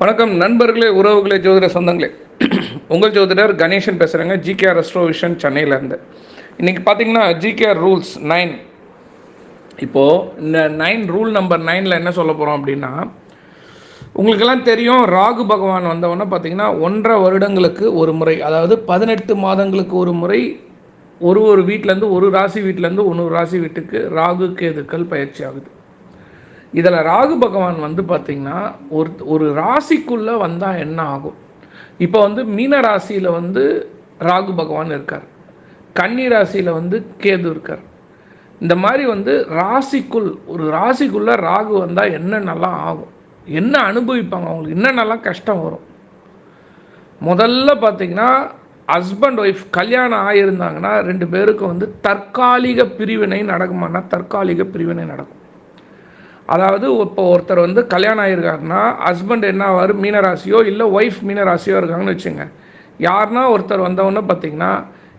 வணக்கம் நண்பர்களே உறவுகளே ஜோதிட சொந்தங்களே. உங்கள் ஜோதிடர் கணேசன் பேசுகிறேங்க ஜிகேஆர் ரெஸ்ட்ரோவிஷன் சென்னையிலேருந்து. இன்றைக்கி பார்த்தீங்கன்னா ஜிகேஆர் ரூல்ஸ் நைன். இப்போது இந்த நைன் ரூல் நம்பர் நைனில் என்ன சொல்ல போகிறோம் அப்படின்னா உங்களுக்கெல்லாம் தெரியும் ராகு பகவான் வந்தவொன்னே பார்த்தீங்கன்னா ஒன்றரை வருடங்களுக்கு ஒரு முறை அதாவது பதினெட்டு மாதங்களுக்கு ஒரு முறை ஒரு ஒரு வீட்டிலேருந்து ஒரு ராசி வீட்டிலேருந்து ஒன்று ராசி வீட்டுக்கு ராகு கேதுக்கள் பயிற்சி ஆகுது. இதில் ராகு பகவான் வந்து பார்த்திங்கன்னா ஒரு ஒரு ராசிக்குள்ளே வந்தால் என்ன ஆகும்? இப்போ வந்து மீன ராசியில் வந்து ராகு பகவான் இருக்கார். கன்னி ராசியில் வந்து கேது இருக்கார். இந்த மாதிரி வந்து ராசிக்குள் ஒரு ராசிக்குள்ளே ராகு வந்தால் என்னென்னலாம் ஆகும்? என்ன அனுபவிப்பாங்க அவங்களுக்கு? என்னென்னலாம் கஷ்டம் வரும்? முதல்ல பார்த்தீங்கன்னா ஹஸ்பண்ட் ஒய்ஃப் கல்யாணம் ஆகியிருந்தாங்கன்னா ரெண்டு பேருக்கும் வந்து தற்காலிக பிரிவினை நடக்குமானா தற்காலிக பிரிவினை நடக்கும். அதாவது இப்போ ஒருத்தர் வந்து கல்யாணம் ஆகிருக்காருன்னா ஹஸ்பண்ட் என்ன ஆவார்? மீனராசியோ இல்லை ஒய்ஃப் மீனராசியோ இருக்காங்கன்னு வச்சுங்க. யாருன்னா ஒருத்தர் வந்தவொன்னே பார்த்தீங்கன்னா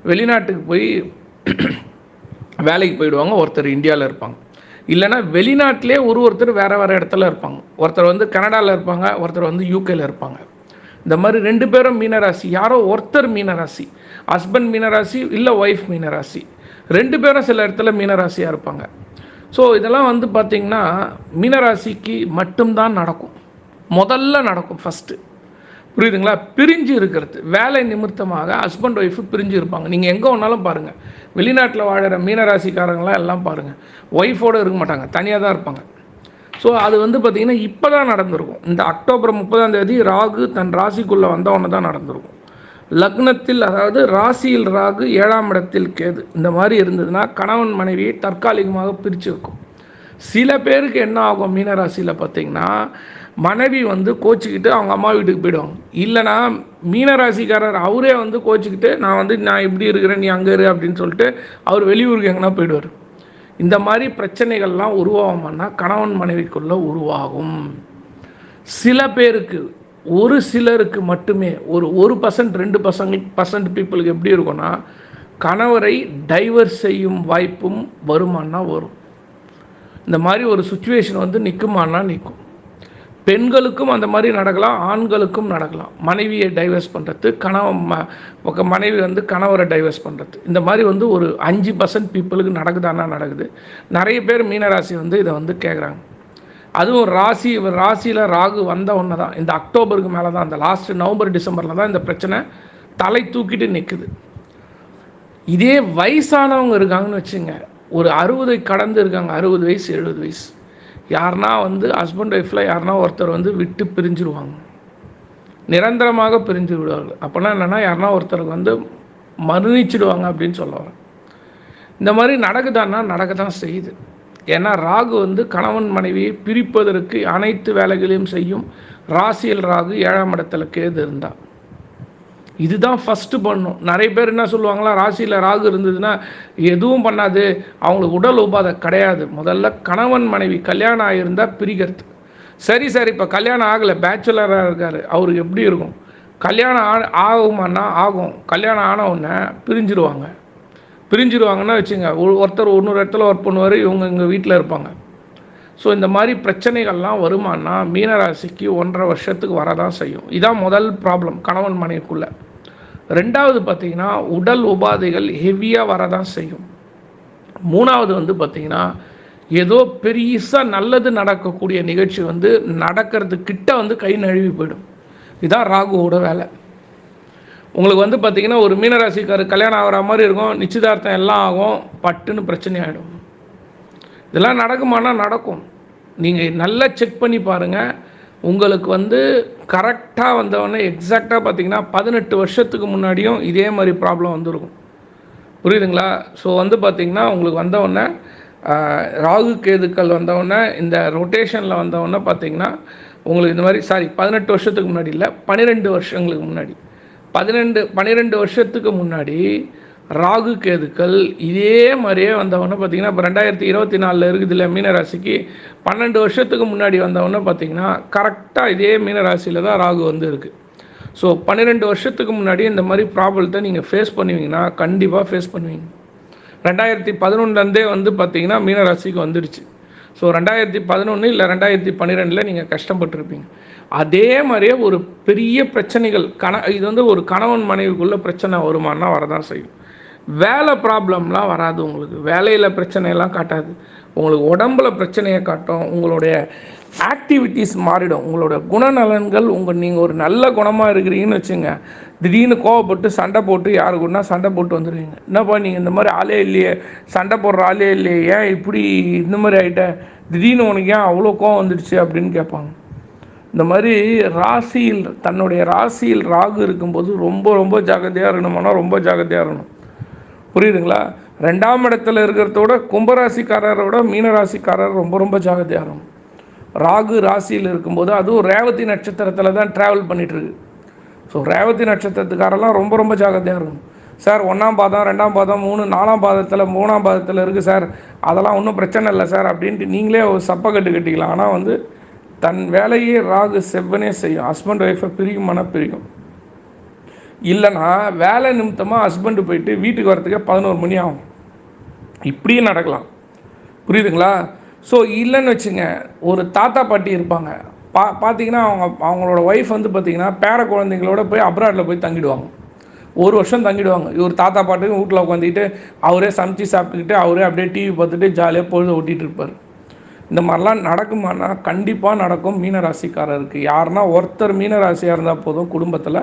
வெளிநாட்டுக்கு போய் வேலைக்கு போயிடுவாங்க ஒருத்தர் இந்தியாவில் இருப்பாங்க. இல்லைன்னா வெளிநாட்டிலே ஒரு ஒருத்தர் வேறு வேறு இடத்துல இருப்பாங்க. ஒருத்தர் வந்து கனடாவில் இருப்பாங்க ஒருத்தர் வந்து யூகேயில் இருப்பாங்க. இந்த மாதிரி ரெண்டு பேரும் மீனராசி. யாரோ ஒருத்தர் மீனராசி. ஹஸ்பண்ட் மீனராசி இல்லை ஒய்ஃப் மீனராசி. ரெண்டு பேரும் சில இடத்துல மீனராசியாக இருப்பாங்க. ஸோ இதெல்லாம் வந்து பார்த்திங்கன்னா மீனராசிக்கு மட்டும்தான் நடக்கும். முதல்ல நடக்கும் ஃபஸ்ட்டு புரியுதுங்களா? பிரிஞ்சு இருக்கிறது. வேலை நிமித்தமாக ஹஸ்பண்ட் ஒய்ஃபு பிரிஞ்சு இருப்பாங்க. நீங்கள் எங்கே வேணாலும் பாருங்கள் வெளிநாட்டில் வாழற மீனராசிக்காரங்களாம் எல்லாம் பாருங்கள் ஒய்ஃபோடு இருக்க மாட்டாங்க. தனியாக தான் இருப்பாங்க. ஸோ அது வந்து பார்த்திங்கன்னா இப்போ தான் நடந்திருக்கும். இந்த அக்டோபர் முப்பதாம் தேதி ராகு தன் ராசிக்குள்ளே வந்தவொன்னு தான் நடந்திருக்கும். லக்னத்தில் அதாவது ராசியில் ராகு ஏழாம் இடத்தில் கேது. இந்த மாதிரி இருந்ததுன்னா கணவன் மனைவியை தற்காலிகமாக பிரிச்சிருக்கும். வைக்கும் சில பேருக்கு என்ன ஆகும்? மீனராசியில் பார்த்தீங்கன்னா மனைவி வந்து கோச்சிக்கிட்டு அவங்க அம்மா வீட்டுக்கு போயிடுவாங்க. இல்லைனா மீனராசிக்காரர் அவரே வந்து கோச்சிக்கிட்டு நான் வந்து நான் இப்படி இருக்கிறேன் நீ அங்கே இரு அப்படின்னு சொல்லிட்டு அவர் வெளியூருக்கு எங்கன்னா போயிடுவார். இந்த மாதிரி பிரச்சனைகள்லாம் உருவாகுமானா கணவன் மனைவிக்குள்ளே உருவாகும். சில பேருக்கு ஒரு சிலருக்கு மட்டுமே ஒரு ஒரு பர்சன்ட் ரெண்டு பசங்க பர்சன்ட் பீப்புளுக்கு எப்படி இருக்கும்னா கணவரை டைவர்ஸ் செய்யும் வாய்ப்பும் வருமானா வரும். இந்த மாதிரி ஒரு சுச்சுவேஷன் வந்து நிற்குமானா நிற்கும் பெண்களுக்கும் அந்த மாதிரி நடக்கலாம் ஆண்களுக்கும் நடக்கலாம். மனைவியை டைவர்ஸ் பண்ணுறது கணவன் ம மனைவி வந்து கணவரை டைவர்ஸ் பண்ணுறது இந்த மாதிரி வந்து ஒரு அஞ்சு பர்சன்ட் பீப்புளுக்கு நடக்குதானா நடக்குது. நிறைய பேர் மீனராசி வந்து இதை வந்து கேட்குறாங்க அதுவும் ராசி ராசியில் ராகு வந்த ஒன்று தான். இந்த அக்டோபருக்கு மேலே தான் அந்த லாஸ்ட் நவம்பர் டிசம்பரில் தான் இந்த பிரச்சனை தலை தூக்கிட்டு நிற்குது இதே வயசானவங்க இருக்காங்கன்னு வச்சுங்க ஒரு அறுபதை கடந்து இருக்காங்க அறுபது வயசு எழுபது வயசு. யாருனா வந்து ஹஸ்பண்ட் ஒய்ஃபில் யாருனா ஒருத்தர் வந்து விட்டு பிரிஞ்சிருவாங்க. நிரந்தரமாக பிரிஞ்சு விடுவார்கள் அப்போனா என்னென்னா யாருனா ஒருத்தருக்கு வந்து மரணிச்சிடுவாங்க அப்படின்னு சொல்ல வரேன். இந்த மாதிரி நடக்குதான்னா நடக்க தான் செய்யுது. ஏன்னா ராகு வந்து கணவன் மனைவியை பிரிப்பதற்கு அனைத்து வேலைகளையும் செய்யும் ராசியல் ராகு ஏழாம் இடத்துல கேது இருந்தால் இதுதான் ஃபஸ்ட்டு பண்ணும். நிறைய பேர் என்ன சொல்லுவாங்களா ராசியில் ராகு இருந்ததுன்னா எதுவும் பண்ணாது. அவங்களுக்கு உடல் உபாதை கிடையாது. முதல்ல கணவன் மனைவி கல்யாணம் ஆகியிருந்தால் பிரிக்கிறது சரி சார் இப்போ கல்யாணம் ஆகலை பேச்சுலராக இருக்கார். அவருக்கு எப்படி இருக்கும்? கல்யாணம் ஆ ஆகுமானா ஆகும். கல்யாணம் ஆன உடனே பிரிஞ்சிருவாங்க. பிரிஞ்சிருவாங்கன்னா வச்சுங்க. ஒருத்தர் இன்னொரு இடத்துல ஒர்க் பண்ணுவார் இவங்க எங்கள் வீட்டில் இருப்பாங்க. ஸோ இந்த மாதிரி பிரச்சனைகள்லாம் வருமானா மீனராசிக்கு ஒன்றரை வருஷத்துக்கு வரதான் செய்யும். இதான் முதல் ப்ராப்ளம் கணவன் மனைவிக்குள்ளே. ரெண்டாவது பார்த்திங்கன்னா உடல் உபாதைகள் ஹெவியாக வரதான் செய்யும். மூணாவது வந்து பார்த்திங்கன்னா ஏதோ பெருசாக நல்லது நடக்கக்கூடிய நிகழ்ச்சி வந்து நடக்கிறது கிட்ட வந்து கை நழுவி போயிடும். இதுதான் ராகுவோட வேலை. உங்களுக்கு வந்து பார்த்திங்கன்னா ஒரு மீனராசிக்காரர் கல்யாணம் ஆகிற மாதிரி இருக்கும் நிச்சயதார்த்தம் எல்லாம் ஆகும் பட்டுன்னு பிரச்சனை ஆகிடும் இதெல்லாம் நடக்குமானா நடக்கும். நீங்கள் நல்லா செக் பண்ணி பாருங்கள் உங்களுக்கு வந்து கரெக்டாக வந்தவொடனே எக்ஸாக்டாக பார்த்தீங்கன்னா பதினெட்டு வருஷத்துக்கு முன்னாடியும் இதே மாதிரி ப்ராப்ளம் வந்துருக்கும். புரியுதுங்களா? ஸோ வந்து பார்த்திங்கன்னா உங்களுக்கு வந்தவொடனே ராகு கேதுக்கள் வந்தவுடனே இந்த ரொட்டேஷனில் வந்தவுடனே பார்த்தீங்கன்னா உங்களுக்கு இந்த மாதிரி சாரி பதினெட்டு வருஷத்துக்கு முன்னாடி இல்லை பன்னிரெண்டு வருஷங்களுக்கு முன்னாடி. பதினெண்டு பன்னிரெண்டு வருஷத்துக்கு முன்னாடி ராகு கேதுக்கள் இதே மாதிரியே வந்தவொன்னே பார்த்தீங்கன்னா இப்போ ரெண்டாயிரத்தி இருபத்தி நாலில் இருக்குது இல்லை மீனராசிக்கு பன்னெண்டு வருஷத்துக்கு முன்னாடி வந்தவொன்னே பார்த்தீங்கன்னா கரெக்டாக இதே மீனராசியில் தான் ராகு வந்து இருக்குது ஸோ பன்னிரெண்டு வருஷத்துக்கு முன்னாடி இந்த மாதிரி ப்ராப்ளத்தை நீங்கள் ஃபேஸ் பண்ணுவீங்கன்னா கண்டிப்பாக ஃபேஸ் பண்ணுவீங்க. ரெண்டாயிரத்தி பதினொன்றுலேருந்தே வந்து பார்த்தீங்கன்னா மீனராசிக்கு வந்துடுச்சு ஸோ ரெண்டாயிரத்தி பதினொன்று இல்லை ரெண்டாயிரத்தி பன்னிரெண்டில் நீங்கள் கஷ்டப்பட்டிருப்பீங்க. அதே மாதிரியே ஒரு பெரிய பிரச்சனைகள் கண இது வந்து ஒரு கணவன் மனைவிக்குள்ளே பிரச்சனை வருமானா வரதான் செய்யும். வேலை ப்ராப்ளம்லாம் வராது உங்களுக்கு. வேலையில் பிரச்சனையெல்லாம் காட்டாது. உங்களுக்கு உடம்புல பிரச்சனையை காட்டும். உங்களுடைய ஆக்டிவிட்டீஸ் மாறிடும். உங்களோட குணநலன்கள் உங்கள் நீங்கள் ஒரு நல்ல குணமாக இருக்கிறீங்கன்னு வச்சுங்க திடீர்னு கோவப்பட்டு சண்டை போட்டு யாரு சண்டை போட்டு வந்துடுவீங்க என்னப்பா நீங்கள் இந்த மாதிரி ஆளே இல்லையே சண்டை போடுற ஆளே இல்லையே ஏன் இப்படி இந்த மாதிரி ஆகிட்ட திடீர்னு உனக்கு ஏன் அவ்வளோ கோவம் வந்துடுச்சு அப்படின்னு கேட்பாங்க. இந்த மாதிரி ராசியில் தன்னுடைய ராசியில் ராகு இருக்கும்போது ரொம்ப ரொம்ப ஜாகிரதையாக இருக்கணுமானா ரொம்ப ஜாகிரதையாக இருக்கணும். புரியுதுங்களா? ரெண்டாம் இடத்துல இருக்கிறதோட கும்பராசிக்காரரோட மீனராசிக்காரர் ரொம்ப ரொம்ப ஜாகிரதையாக இருக்கணும். ராகு ராசியில் இருக்கும்போது அதுவும் ரேவதி நட்சத்திரத்தில் தான் ட்ராவல் பண்ணிகிட்ருக்கு ஸோ ரேவதி நட்சத்திரத்துக்காரெல்லாம் ரொம்ப ரொம்ப ஜாகிரதையாக இருக்கணும். சார் ஒன்றாம் பாதம் ரெண்டாம் பாதம் மூணு நாலாம் பாதத்தில் மூணாம் பாதத்தில் இருக்குது சார் அதெல்லாம் ஒன்றும் பிரச்சனை இல்லை சார் அப்படின்ட்டு நீங்களே ஒரு சப்பை கட்டு கட்டிக்கலாம். ஆனால் வந்து தன் வேலையே ராகு செவ்வனே செய்யும். ஹஸ்பண்ட் ஒய்ஃபை பிரிக்குமானா பிரிக்கும். இல்லைனா வேலை நிமித்தமாக ஹஸ்பண்டு போயிட்டு வீட்டுக்கு வரத்துக்கே பதினோரு மணி ஆகும். இப்படியும் நடக்கலாம். புரியுதுங்களா? ஸோ இல்லைன்னு வச்சுங்க ஒரு தாத்தா பாட்டி இருப்பாங்க. பா பார்த்தீங்கன்னா அவங்க அவங்களோட ஒய்ஃப் வந்து பார்த்திங்கன்னா பேர குழந்தைங்களோட போய் அப்ராடில் போய் தங்கிடுவாங்க. ஒரு வருஷம் தங்கிடுவாங்க. இவர் தாத்தா பாட்டுக்கு வீட்டில் உட்காந்துக்கிட்டு அவரே சமைச்சு சாப்பிட்டுக்கிட்டு அவரே அப்படியே டிவி பார்த்துட்டு ஜாலியாக பொழுது ஓட்டிகிட்டு இருப்பார். இந்த மாதிரிலாம் நடக்குமானா கண்டிப்பாக நடக்கும். மீனராசிக்காரருக்கு. யாருன்னா ஒருத்தர் மீனராசியாக இருந்தால் போதும் குடும்பத்தில்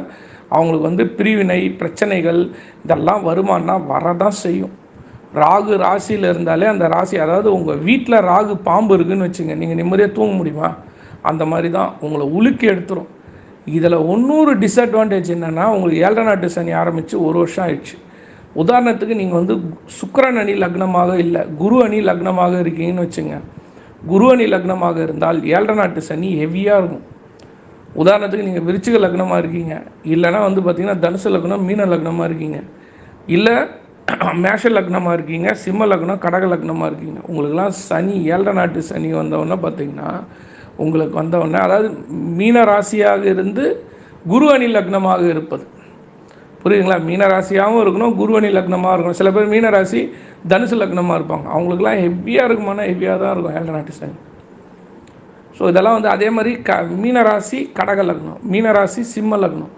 அவங்களுக்கு வந்து பிரிவினை பிரச்சனைகள் இதெல்லாம் வருமானா வரதான் செய்யும். ராகு ராசியில் இருந்தாலே அந்த ராசி அதாவது உங்கள் வீட்டில் ராகு பாம்பு இருக்குதுன்னு வச்சுங்க. நீங்கள் நிம்மதியாக தூங்க முடியுமா? அந்த மாதிரி தான் உங்களை உலுக்கி எடுத்துரும். இதில் ஒன்னொரு டிஸ்அட்வான்டேஜ் என்னென்னா உங்களுக்கு ஏழரை நாட்டு சனி ஆரம்பித்து ஒரு வருஷம் ஆயிடுச்சு. உதாரணத்துக்கு நீங்கள் வந்து சுக்கரன் அணி லக்னமாக இல்லை குரு அணி லக்னமாக இருக்கீங்கன்னு வச்சுங்க. குரு அணி லக்னமாக இருந்தால் ஏழரை நாட்டு சனி ஹெவியாக இருக்கும். உதாரணத்துக்கு நீங்கள் விருச்சிக லக்னமாக இருக்கீங்க. இல்லைனா வந்து பார்த்திங்கன்னா தனுசு லக்னம் மீன லக்னமாக இருக்கீங்க. இல்லை மேஷ லக்னமாக இருக்கீங்க சிம்ம லக்னம் கடக லக்னமாக இருக்கீங்க. உங்களுக்கெல்லாம் சனி ஏழரை நாட்டு சனி வந்தவொடனே பார்த்தீங்கன்னா உங்களுக்கு வந்தவொடனே அதாவது மீன ராசியாக இருந்து குரு அணி லக்னமாக இருப்பது. புரியுதுங்களா? மீன ராசியாகவும் இருக்கணும் குரு அணி லக்னமாக இருக்கணும். சில பேர் மீன ராசி தனுசு லக்னமாக இருப்பாங்க. அவங்களுக்குலாம் ஹெவியாக இருக்குமானா ஹெவியாக தான் இருக்கும் ஏழரை சனி. ஸோ இதெல்லாம் வந்து அதே மாதிரி க மீனராசி கடக லக்னம் மீனராசி சிம்ம லக்னம்.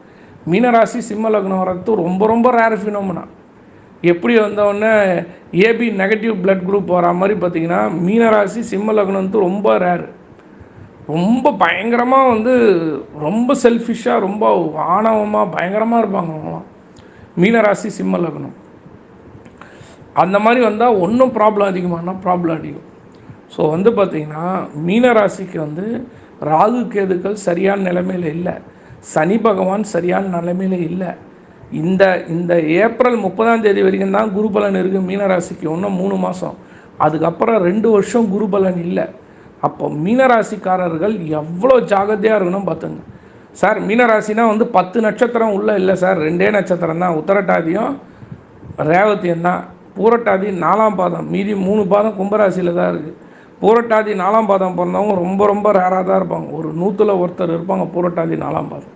மீனராசி சிம்ம லக்னம் வர்றது ரொம்ப ரொம்ப ரேர் ஃபினோமனா எப்படி வந்தவுடனே ஏபி நெகட்டிவ் பிளட் குரூப் வர மாதிரி பார்த்தீங்கன்னா மீனராசி சிம்ம லக்னம் வந்து ரொம்ப ரேரு ரொம்ப பயங்கரமாக வந்து ரொம்ப செல்ஃபிஷாக ரொம்ப ஆணவமாக பயங்கரமாக இருப்பாங்க அவங்களாம் மீனராசி சிம்ம லக்னம். அந்த மாதிரி வந்தால் ஒன்றும் ப்ராப்ளம் அதிகமானா ப்ராப்ளம் அதிகம். ஸோ வந்து பார்த்திங்கன்னா மீனராசிக்கு வந்து ராகு கேதுக்கள் சரியான நிலைமையில் இல்லை. சனி பகவான் சரியான நிலைமையில் இல்லை. இந்த இந்த ஏப்ரல் முப்பதாம் தேதி வரைக்கும் தான் குரு பலன் இருக்குது மீனராசிக்கு. ஒன்றும் மூணு மாதம் அதுக்கப்புறம் ரெண்டு வருஷம் குரு பலன் இல்லை. அப்போ மீனராசிக்காரர்கள் எவ்வளோ ஜாகிரதையாக இருக்கணும் பார்த்துங்க. சார் மீனராசினா வந்து பத்து நட்சத்திரம் உள்ளே இல்லை சார். ரெண்டே நட்சத்திரம் தான். உத்தரட்டாதியும் ரேவதியும் தான். பூரட்டாதி நாலாம் பாதம். மீதி மூணு பாதம் கும்பராசியில் தான் இருக்குது பூரட்டாதி நாலாம் பாதம் பிறந்தவங்க ரொம்ப ரொம்ப ரேராக தான் இருப்பாங்க. ஒரு நூற்றில் ஒருத்தர் இருப்பாங்க. பூரட்டாதி நாலாம் பாதம்.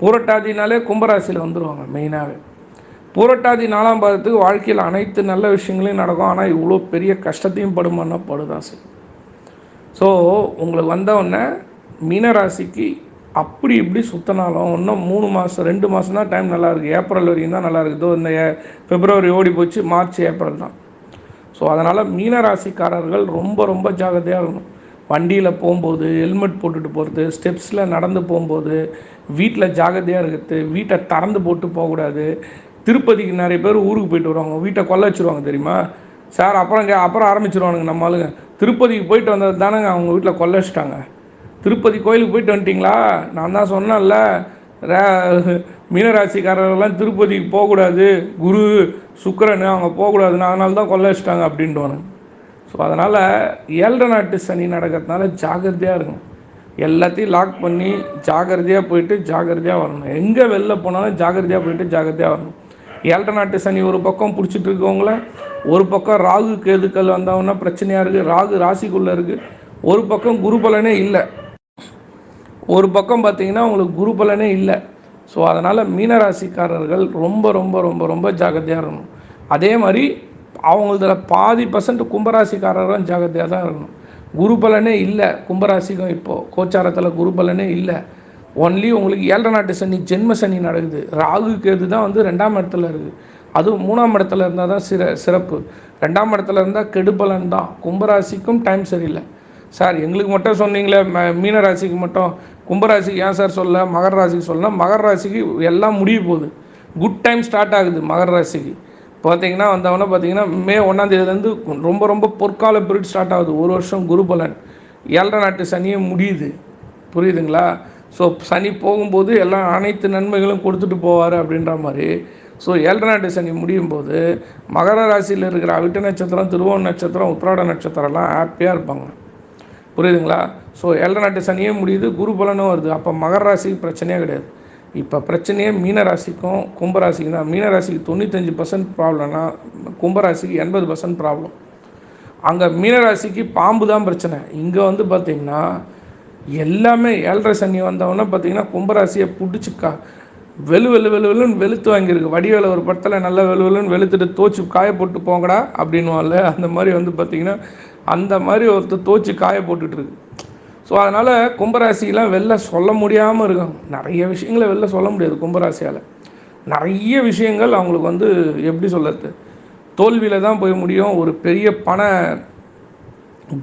பூரட்டாதினாலே கும்பராசியில் வந்துடுவாங்க மெயினாகவே பூரட்டாதி நாலாம் பாதத்துக்கு வாழ்க்கையில் அனைத்து நல்ல விஷயங்களையும் நடக்கும். ஆனால் இவ்வளோ பெரிய கஷ்டத்தையும் படுமான்னா படுதான் சார். ஸோ உங்களுக்கு வந்தவுடனே மீனராசிக்கு அப்படி இப்படி சுற்றினாலும் இன்னும் மூணு மாதம் ரெண்டு மாதம் தான் டைம் நல்லாயிருக்கு ஏப்ரல் வரைக்கும் தான் நல்லா இருக்குது இந்த பிப்ரவரி ஓடி போச்சு மார்ச் ஏப்ரல் தான். ஸோ அதனால் மீனராசிக்காரர்கள் ரொம்ப ரொம்ப ஜாகிரதையாக இருக்கணும். வண்டியில் போகும்போது ஹெல்மெட் போட்டுட்டு போகிறது ஸ்டெப்ஸில் நடந்து போகும்போது வீட்டில் ஜாகிரதையாக இருக்கிறது வீட்டை திறந்து போட்டு போகக்கூடாது. திருப்பதிக்கு நிறைய பேர் ஊருக்கு போயிட்டு வருவாங்க. வீட்டை கொள்ள வச்சுருவாங்க தெரியுமா? சார் அப்புறம் அப்புறம் ஆரம்பிச்சிருவானுங்க நம்ம ஆளுங்க. திருப்பதிக்கு போயிட்டு வந்தது தானேங்க அவங்க வீட்டில் கொள்ள வச்சுட்டாங்க. திருப்பதி கோயிலுக்கு போயிட்டு வந்துட்டிங்களா? நான் தான் சொன்னேன்ல ரே மீனராசிக்காரர்கள்லாம் திருப்பதிக்கு போகக்கூடாது. குரு சுக்கரன் அவங்க போகக்கூடாதுன்னு அதனால தான் கொள்ள வச்சிட்டாங்க அப்படின்ட்டு ஸோ அதனால் ஏழரை நாட்டு சனி நடக்கிறதுனால ஜாகிரதையாக இருக்கும் எல்லாத்தையும் லாக் பண்ணி ஜாகிரதையாக போயிட்டு ஜாகிரதையாக வரணும். எங்கே வெளில போனாலும் ஜாகிரதையாக போயிட்டு ஜாகிரதையாக வரணும். ஏழரை நாட்டு சனி ஒரு பக்கம் பிடிச்சிட்டு இருக்கவங்கள ஒரு பக்கம் ராகு கேதுக்கள் வந்தவொன்னா பிரச்சனையாக இருக்குது ராகு ராசிக்குள்ளே இருக்குது ஒரு பக்கம் குரு பலனே இல்லை. ஒரு பக்கம் பார்த்தீங்கன்னா உங்களுக்கு குரு பலனே இல்லை. ஸோ அதனால் மீனராசிக்காரர்கள் ரொம்ப ரொம்ப ரொம்ப ரொம்ப ஜாகிரதையாக இருக்கணும். அதே மாதிரி அவங்களதில் பாதி பர்சன்ட் கும்பராசிக்காரர்களும் ஜாகிரதையாக தான் இருக்கணும். குரு பலனே இல்லை கும்பராசிக்கும் இப்போது கோச்சாரத்தில் குரு பலனே இல்லை. ஒன்லி உங்களுக்கு ஏழரை நாட்டு சனி ஜென்ம சனி நடக்குது. ராகு கேது தான் வந்து ரெண்டாம் இடத்துல இருக்குது அதுவும் மூணாம் இடத்துல இருந்தால் தான் சிற சிறப்பு. ரெண்டாம் இடத்துல இருந்தால் கெடுபலன் தான். கும்பராசிக்கும் டைம் சரியில்லை. சார் எங்களுக்கு மட்டும் சொன்னீங்களே ம மீன ராசிக்கு மட்டும். கும்பராசிக்கு ஏன் சார் சொல்ல மகர ராசிக்கு சொல்ல மகர ராசிக்கு எல்லாம் முடிய போகுது. குட் டைம் ஸ்டார்ட் ஆகுது மகர ராசிக்கு. பார்த்தீங்கன்னா வந்தவொடனே பார்த்தீங்கன்னா மே ஒன்றாந்தேதியிலேருந்து ரொம்ப ரொம்ப பொற்கால பீரியட் ஸ்டார்ட் ஆகுது. ஒரு வருஷம் குருபலன் ஏழரை நாட்டு சனியே முடியுது. புரியுதுங்களா? ஸோ சனி போகும்போது எல்லாம் அனைத்து நன்மைகளும் கொடுத்துட்டு போவார் அப்படின்ற மாதிரி. ஸோ ஏழரை சனி முடியும் போது மகர ராசியில் இருக்கிற அவிட்ட நட்சத்திரம் திருவோண நட்சத்திரம் உத்திராட நட்சத்திரம்லாம் ஹாப்பியாக இருப்பாங்க. புரியுதுங்களா? ஸோ ஏழரை நாட்டு சனியே முடியுது குரு பலனும் வருது. அப்போ மகர ராசிக்கு பிரச்சனையே கிடையாது. இப்போ பிரச்சனையே மீனராசிக்கும் கும்பராசிக்கு கும்பராசிக்கும் தான். மீனராசிக்கு தொண்ணூத்தஞ்சு பர்சன்ட் ப்ராப்ளம்னா கும்பராசிக்கு எண்பது பர்சன்ட் ப்ராப்ளம் அங்கே மீனராசிக்கு பாம்பு தான் பிரச்சனை. இங்கே வந்து பார்த்திங்கன்னா எல்லாமே ஏழரை சனி வந்தவொடனே பார்த்தீங்கன்னா கும்பராசியை பிடிச்சிக்கா வெளு வெளு வெளு வெளுன்னு வெளுத்து வாங்கியிருக்கு. வடிவேல ஒரு படத்தில் நல்லா வெளு வெளுன்னு வெளுத்துட்டு தோச்சு காய போட்டு போங்கடா அப்படின்வான்ல அந்த மாதிரி வந்து பார்த்திங்கன்னா அந்த மாதிரி ஒருத்தர் தோச்சு காய போட்டுட்ருக்கு. ஸோ அதனால் கும்பராசிலாம் வெளில சொல்ல முடியாமல் இருக்கும் நிறைய விஷயங்களை வெளில சொல்ல முடியாது கும்பராசியால். நிறைய விஷயங்கள் அவங்களுக்கு வந்து எப்படி சொல்கிறது தோல்வியில் தான் போய் முடியும். ஒரு பெரிய பண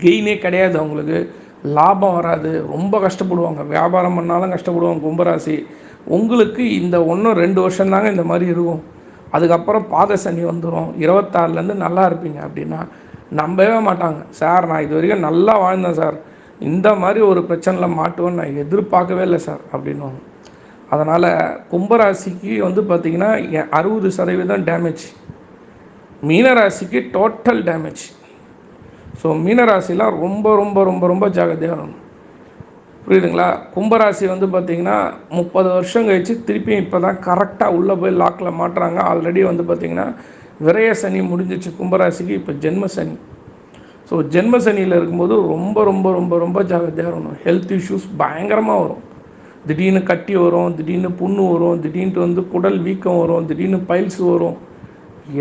கெயினே கிடையாது அவங்களுக்கு. லாபம் வராது ரொம்ப கஷ்டப்படுவாங்க. வியாபாரம் பண்ணாலும் கஷ்டப்படுவாங்க கும்பராசி. உங்களுக்கு இந்த ஒன்றும் ரெண்டு வருஷம் தாங்க இந்த மாதிரி இருக்கும். அதுக்கப்புறம் பாத சனி வந்துடும் இருபத்தாறுலேருந்து நல்லா இருப்பீங்க. அப்படின்னா நம்பவே மாட்டாங்க. சார் நான் இது வரைக்கும் நல்லா வாழ்ந்தேன் சார். இந்த மாதிரி ஒரு பிரச்சனையில் மாட்டுவேன்னு நான் எதிர்பார்க்கவே இல்லை சார் அப்படின்வாங்க அதனால் கும்பராசிக்கு வந்து பார்த்திங்கன்னா அறுபது சதவீதம் டேமேஜ் மீனராசிக்கு டோட்டல் டேமேஜ் ஸோ மீனராசிலாம் ரொம்ப ரொம்ப ரொம்ப ரொம்ப ஜாகிரதையாக இருக்கணும். புரியுதுங்களா? கும்பராசி வந்து பார்த்திங்கன்னா முப்பது வருஷம் கழித்து திருப்பியும் இப்போ தான் கரெக்டாக உள்ளே போய் லாக்கில் மாட்டுறாங்க. ஆல்ரெடி வந்து பார்த்திங்கன்னா விரய சனி முடிஞ்சிச்சு கும்பராசிக்கு இப்போ ஜென்ம சனி. ஸோ ஜென்ம சனியில் இருக்கும்போது ரொம்ப ரொம்ப ரொம்ப ரொம்ப ஜாகிரதையாக இருக்கணும். ஹெல்த் இஷ்யூஸ் பயங்கரமாக வரும். திடீர்னு கட்டி வரும் திடீர்னு புண்ணு வரும் திடீர்னு வந்து குடல் வீக்கம் வரும் திடீர்னு பைல்ஸ் வரும்.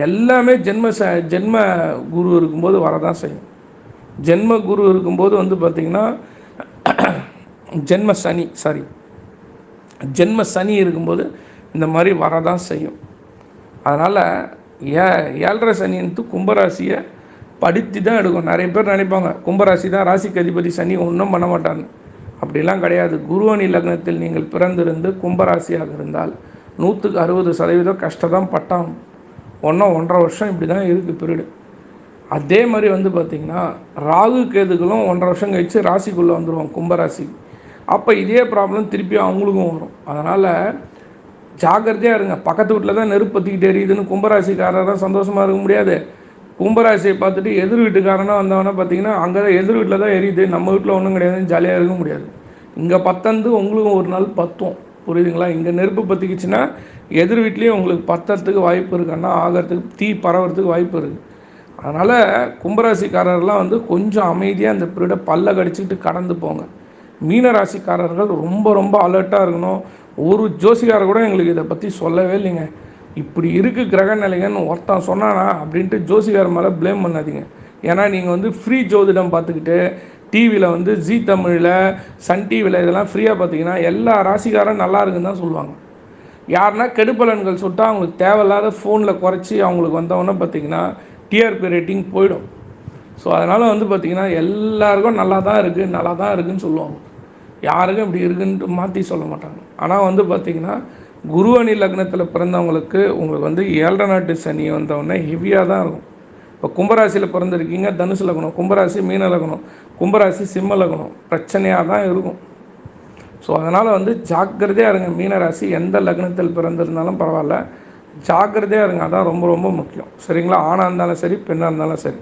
எல்லாமே ஜென்ம ச ஜென்ம குரு இருக்கும்போது வரதான் செய்யும். ஜென்ம குரு இருக்கும்போது வந்து பார்த்திங்கன்னா ஜென்ம சனி சாரி ஜென்ம சனி இருக்கும்போது இந்த மாதிரி வரதான் செய்யும். அதனால் ஏ ஏழரை சனின்ட்டு கும்பராசியை படித்து தான் எடுக்கும் நிறைய பேர் நினைப்பாங்க கும்பராசி தான் ராசிக்கு அதிபதி சனி ஒன்றும் பண்ண மாட்டாங்க அப்படிலாம் கிடையாது. குருவணி லக்னத்தில் நீங்கள் பிறந்திருந்து கும்பராசியாக இருந்தால் நூற்றுக்கு அறுபது சதவீதம் கஷ்டம் தான் பட்டாங்க ஒன்றும் ஒன்றரை வருஷம் இப்படி தான் இருக்குது பீரியடு. அதே மாதிரி வந்து பார்த்திங்கன்னா ராகு கேதுகளும் ஒன்றரை வருஷம் கழித்து ராசிக்குள்ளே வந்துடுவோம் கும்பராசி. அப்போ இதே ப்ராப்ளம் திருப்பி அவங்களுக்கும் வரும். அதனால் ஜாக்கிரதையாக இருங்க. பக்கத்து வீட்டில் தான் நெருப்பு பற்றிக்கிட்டு எரியுதுன்னு கும்பராசிக்காரராக சந்தோஷமாக இருக்க முடியாது. கும்பராசியை பார்த்துட்டு எதிர் வீட்டுக்காரனாக வந்தவொடனே பார்த்தீங்கன்னா அங்கே தான் எதிர் வீட்டில் தான் எரியுது. நம்ம வீட்டில் ஒன்றும் கிடையாதுன்னு ஜாலியாக இருக்க முடியாது. இங்கே பத்தந்து உங்களுக்கும் ஒரு நாள் பத்தும். புரியுதுங்களா? இங்கே நெருப்பு பற்றிக்கிச்சுன்னா எதிர் வீட்லேயும் உங்களுக்கு பத்துறதுக்கு வாய்ப்பு இருக்குன்னா ஆகிறதுக்கு தீ பரவறதுக்கு வாய்ப்பு இருக்குது அதனால் கும்பராசிக்காரர்லாம் வந்து கொஞ்சம் அமைதியாக அந்த பீரியடை பல்ல கடிச்சிக்கிட்டு கடந்து போங்க. மீனராசிக்காரர்கள் ரொம்ப ரொம்ப அலர்ட்டாக இருக்கணும். ஒரு ஜோசிக்காரர் கூட எங்களுக்கு இதை பற்றி சொல்லவே இல்லைங்க. இப்படி இருக்குது கிரக நிலைங்கன்னு ஒருத்தன் சொன்னானா அப்படின்ட்டு ஜோசிகார் மேலே ப்ளேம் பண்ணாதீங்க. ஏன்னா நீங்கள் வந்து ஃப்ரீ ஜோதிடம் பார்த்துக்கிட்டு டிவியில் வந்து ஜி தமிழில் சன் டிவியில் இதெல்லாம் ஃப்ரீயாக பார்த்தீங்கன்னா எல்லா ராசிக்காரும் நல்லா இருக்குன்னு தான் சொல்லுவாங்க. யாருன்னா கெடுப்பலன்கள் சொல்லிட்டு அவங்களுக்கு தேவையில்லாத ஃபோனில் குறைச்சி அவங்களுக்கு வந்தவொன்னே பார்த்தீங்கன்னா டிஆர்பி ரேட்டிங் போயிடும். ஸோ அதனால் வந்து பார்த்திங்கன்னா எல்லாருக்கும் நல்லா தான் இருக்குது நல்லா தான் இருக்குதுன்னு சொல்லுவாங்க. யாருக்கும் இப்படி இருக்குன்ட்டு மாற்றி சொல்ல மாட்டாங்க. ஆனால் வந்து பார்த்திங்கன்னா குருவணி லக்னத்தில் பிறந்தவங்களுக்கு உங்களுக்கு வந்து ஏழரை நாட்டு சனி வந்தவொடனே ஹெவியாக தான் இருக்கும். இப்போ கும்பராசியில் பிறந்திருக்கீங்க தனுசு லக்னம் கும்பராசி மீன லக்னம் கும்பராசி சிம்ம லக்னம் பிரச்சனையாக தான் இருக்கும். ஸோ அதனால் வந்து ஜாக்கிரதையாக இருங்க. மீனராசி எந்த லக்னத்தில் பிறந்திருந்தாலும் பரவாயில்ல. ஜாக்கிரதையாக இருங்க. அதான் ரொம்ப ரொம்ப முக்கியம். சரிங்களா? ஆணாக இருந்தாலும் சரி பெண்ணாக இருந்தாலும் சரி.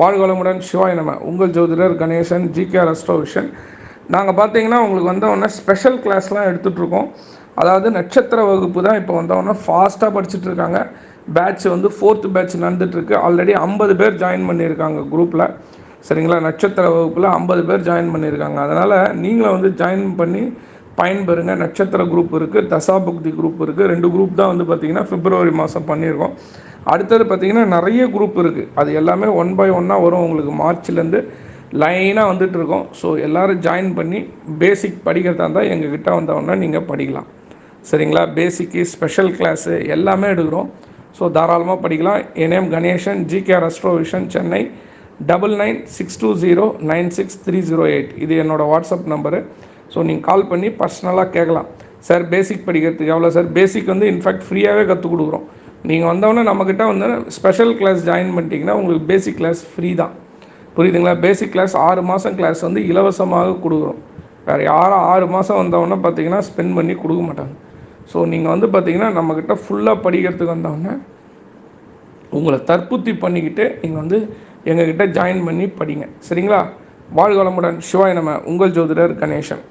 வாழ்வளமுடன் சிவாய் நம்ம உங்கள் ஜோதிடர் கணேசன் ஜிகே அஸ்ட்ரோவிஷன் நாங்கள் பார்த்தீங்கன்னா உங்களுக்கு வந்தவொடனே ஸ்பெஷல் கிளாஸ்லாம் எடுத்துகிட்ருக்கோம் அதாவது நட்சத்திர வகுப்பு தான் இப்போ வந்தவொடனே ஃபாஸ்ட்டாக படிச்சுட்டு இருக்காங்க. பேட்ச் வந்து ஃபோர்த்து பேட்ச் நடந்துகிட்ருக்கு ஆல்ரெடி ஐம்பது பேர் ஜாயின் பண்ணியிருக்காங்க குரூப்பில் சரிங்களா? நட்சத்திர வகுப்பில் ஐம்பது பேர் ஜாயின் பண்ணியிருக்காங்க. அதனால் நீங்களும் வந்து ஜாயின் பண்ணி பயன்பெறுங்க நட்சத்திர குரூப் இருக்குது தசாபுக்தி குரூப் இருக்குது ரெண்டு குரூப் தான் வந்து பார்த்திங்கன்னா பிப்ரவரி மாதம் பண்ணியிருக்கோம். அடுத்தது பார்த்திங்கன்னா நிறைய குரூப் இருக்குது அது எல்லாமே ஒன் பை ஒன்னாக வரும். உங்களுக்கு மார்ச்லேருந்து லைனாக வந்துட்டு இருக்கோம். ஸோ எல்லோரும் ஜாயின் பண்ணி பேசிக் படிக்கிறதா இருந்தால் எங்ககிட்ட வந்தவொடனே நீங்கள் படிக்கலாம். சரிங்களா? பேசிக்கு ஸ்பெஷல் கிளாஸு எல்லாமே எடுக்கிறோம். ஸோ தாராளமாக படிக்கலாம். NM name Ganesan GKR Astrovision Chennai double nine six two zero nine six three zero eight இது என்னோடய வாட்ஸ்அப் நம்பரு ஸோ நீங்கள் கால் பண்ணி பர்சனலாக கேட்கலாம். சார் பேசிக் படிக்கிறதுக்கு எவ்வளோ சார் பேசிக் வந்து இன்ஃபேக்ட் ஃப்ரீயாகவே கற்றுக் கொடுக்குறோம். நீங்கள் வந்தவொடனே நம்மக்கிட்ட வந்து ஸ்பெஷல் கிளாஸ் ஜாயின் பண்ணிட்டீங்கன்னா உங்களுக்கு பேசிக் கிளாஸ் ஃப்ரீ தான். புரியுதுங்களா? பேசிக் கிளாஸ் ஆறு மாதம் கிளாஸ் வந்து இலவசமாக கொடுக்குறோம். வேறு யாரும் ஆறு மாதம் வந்தவொடனே பார்த்தீங்கன்னா ஸ்பெண்ட் பண்ணி கொடுக்க மாட்டாங்க. ஸோ நீங்கள் வந்து பார்த்தீங்கன்னா நம்மக்கிட்ட ஃபுல்லாக படிக்கிறதுக்கு வந்தவொடனே உங்களை தற்புத்தி பண்ணிக்கிட்டு நீங்கள் வந்து எங்ககிட்ட ஜாயின் பண்ணி படிங்க. சரிங்களா? வாழ்வளமுடன் சிவாய் நம்ம உங்கள் ஜோதிடர் கணேசன்.